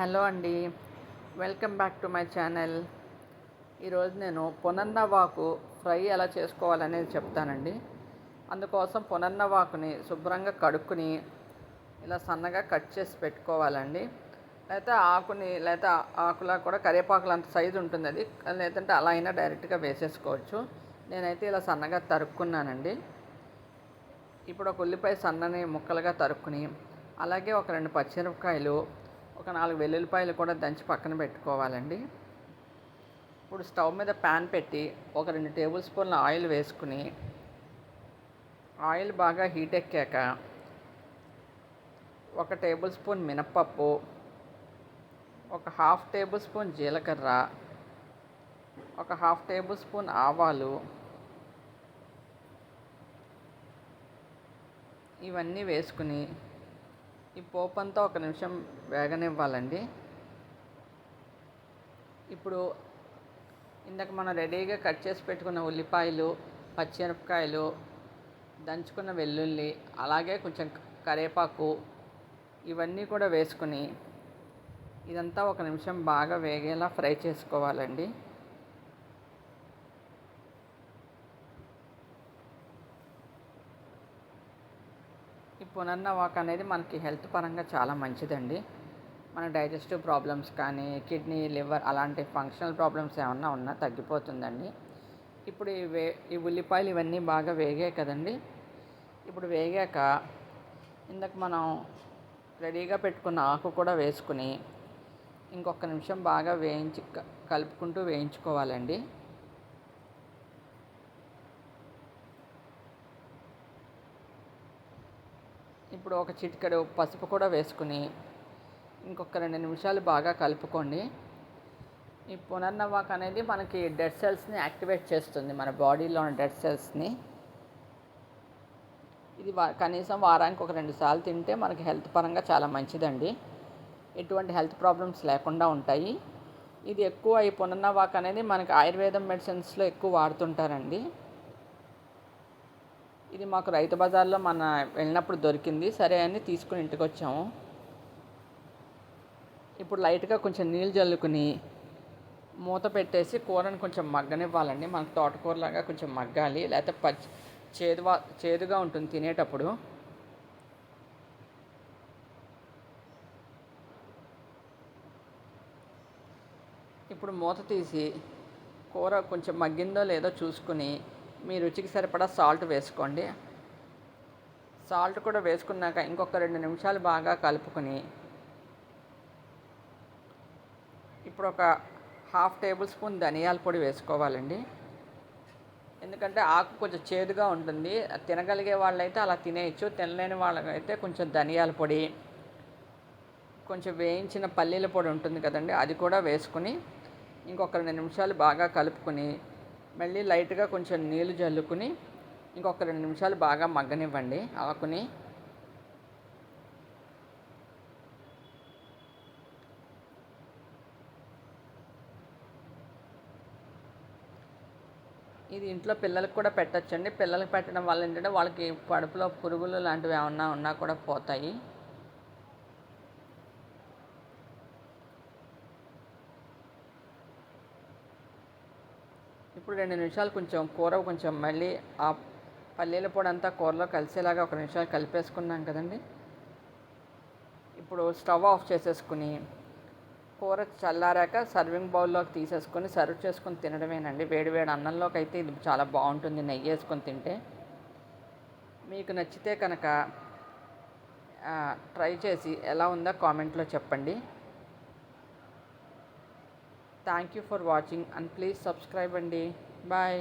Hello అండి. Welcome back to my channel. ఈరోజు నేను పునన్నవాకు ఫ్రై ఎలా చేసుకోవాలనేది చెప్తానండి. అందుకోసం పునన్నవాకుని శుభ్రంగా కడుక్కుని ఇలా సన్నగా కట్ చేసి పెట్టుకోవాలండి. లేకపోతే ఆకుని లేకపోతే ఆకులా కూడా కరివేపాకులు అంత సైజు ఉంటుంది అది. లేదంటే అలా అయినా డైరెక్ట్గా వేసేసుకోవచ్చు. నేనైతే ఇలా సన్నగా తరుక్కున్నానండి. ఇప్పుడు ఒక ఉల్లిపాయ సన్నని ముక్కలుగా తరుక్కుని అలాగే ఒక రెండు పచ్చిమిరపకాయలు ఒక నాలుగు వెల్లుల్లిపాయలు కూడా దంచి పక్కన పెట్టుకోవాలండి. ఇప్పుడు స్టవ్ మీద ప్యాన్ పెట్టి ఒక రెండు టేబుల్ స్పూన్ల ఆయిల్ వేసుకుని ఆయిల్ బాగా హీట్ ఎక్కాక ఒక టేబుల్ స్పూన్ మినప్పప్పు ఒక హాఫ్ టేబుల్ స్పూన్ జీలకర్ర ఒక హాఫ్ టేబుల్ స్పూన్ ఆవాలు ఇవన్నీ వేసుకుని ఈ పోపు అంతా ఒక నిమిషం వేగనివ్వాలండి. ఇప్పుడు ఇందాక మనం రెడీగా కట్ చేసి పెట్టుకున్న ఉల్లిపాయలు పచ్చిమిరపకాయలు దంచుకున్న వెల్లుల్లి అలాగే కొంచెం కరివేపాకు ఇవన్నీ కూడా వేసుకుని ఇదంతా ఒక నిమిషం బాగా వేగేలా ఫ్రై చేసుకోవాలండి. పునర్న వాక్ అనేది మనకి హెల్త్ పరంగా చాలా మంచిదండి. మన డైజెస్టివ్ ప్రాబ్లమ్స్ కానీ కిడ్నీ లివర్ అలాంటి ఫంక్షనల్ ప్రాబ్లమ్స్ ఏమన్నా ఉన్నా తగ్గిపోతుందండి. ఇప్పుడు ఈ వే ఈ ఉల్లిపాయలు ఇవన్నీ బాగా వేగాయి కదండి. ఇప్పుడు వేగాక ఇందాక మనం రెడీగా పెట్టుకున్న ఆకు కూడా వేసుకుని ఇంకొక నిమిషం బాగా వేయించి కలుపుకుంటూ వేయించుకోవాలండి. ఇప్పుడు ఒక చిటికెడు పసుపు కూడా వేసుకుని ఇంకొక రెండు నిమిషాలు బాగా కలుపుకోండి. ఈ పునర్నవాక్ అనేది మనకి డెడ్ సెల్స్ని యాక్టివేట్ చేస్తుంది. మన బాడీలో ఉన్న డెడ్ సెల్స్ని. ఇది వా కనీసం వారానికి ఒక రెండు సార్లు తింటే మనకి హెల్త్ పరంగా చాలా మంచిదండి. ఎటువంటి హెల్త్ ప్రాబ్లమ్స్ లేకుండా ఉంటాయి. ఇది ఎక్కువ ఈ పునర్నవాక్ అనేది మనకి ఆయుర్వేదం మెడిసిన్స్లో ఎక్కువ వాడుతుంటారండి. ఇది మాకు రైతు బజార్లో మన వెళ్ళినప్పుడు దొరికింది. సరే అని తీసుకుని ఇంటికి వచ్చాము. ఇప్పుడు లైట్గా కొంచెం నీళ్ళు చల్లుకుని మూత పెట్టేసి కూరని కొంచెం మగ్గనివ్వాలండి. మనకు తోటకూరలాగా కొంచెం మగ్గాలి. లేకపోతే పచ్చి చేదువా చేదుగా ఉంటుంది తినేటప్పుడు. ఇప్పుడు మూత తీసి కూర కొంచెం మగ్గిందో లేదో చూసుకుని మీ రుచికి సరిపడా సాల్ట్ వేసుకోండి. సాల్ట్ కూడా వేసుకున్నాక ఇంకొక రెండు నిమిషాలు బాగా కలుపుకొని ఇప్పుడు ఒక హాఫ్ టేబుల్ స్పూన్ ధనియాల పొడి వేసుకోవాలండి. ఎందుకంటే ఆకు కొంచెం చేదుగా ఉంటుంది. తినగలిగే వాళ్ళైతే అలా తినేయచ్చు. తినలేని వాళ్ళకైతే కొంచెం ధనియాల పొడి కొంచెం వేయించిన పల్లీల పొడి ఉంటుంది కదండి అది కూడా వేసుకుని ఇంకొక రెండు నిమిషాలు బాగా కలుపుకొని మళ్ళీ లైట్గా కొంచెం నీళ్ళు జల్లుకుని ఇంకొక రెండు నిమిషాలు బాగా మగ్గనివ్వండి. ఆకుని ఇది ఇంట్లో పిల్లలకు కూడా పెట్టచ్చండి. పిల్లలకు పెట్టడం వల్ల ఏంటంటే వాళ్ళకి కడుపులో పురుగులు లాంటివి ఏమన్నా ఉన్నా కూడా పోతాయి. ఇప్పుడు రెండు నిమిషాలు కొంచెం కూర కొంచెం మళ్ళీ ఆ పల్లీల పొడి అంతా కూరలో కలిసేలాగా ఒక నిమిషాలు కలిపేసుకున్నాం కదండి. ఇప్పుడు స్టవ్ ఆఫ్ చేసేసుకుని కూర చల్లారాక సర్వింగ్ బౌల్లోకి తీసేసుకొని సర్వ్ చేసుకొని తినడమేనండి. వేడి వేడి అన్నంలోకి అయితే ఇది చాలా బాగుంటుంది నెయ్యి వేసుకొని తింటే. మీకు నచ్చితే కనుక ట్రై చేసి ఎలా ఉందో కామెంట్లో చెప్పండి. thank you for watching and please subscribe అండి బాయ్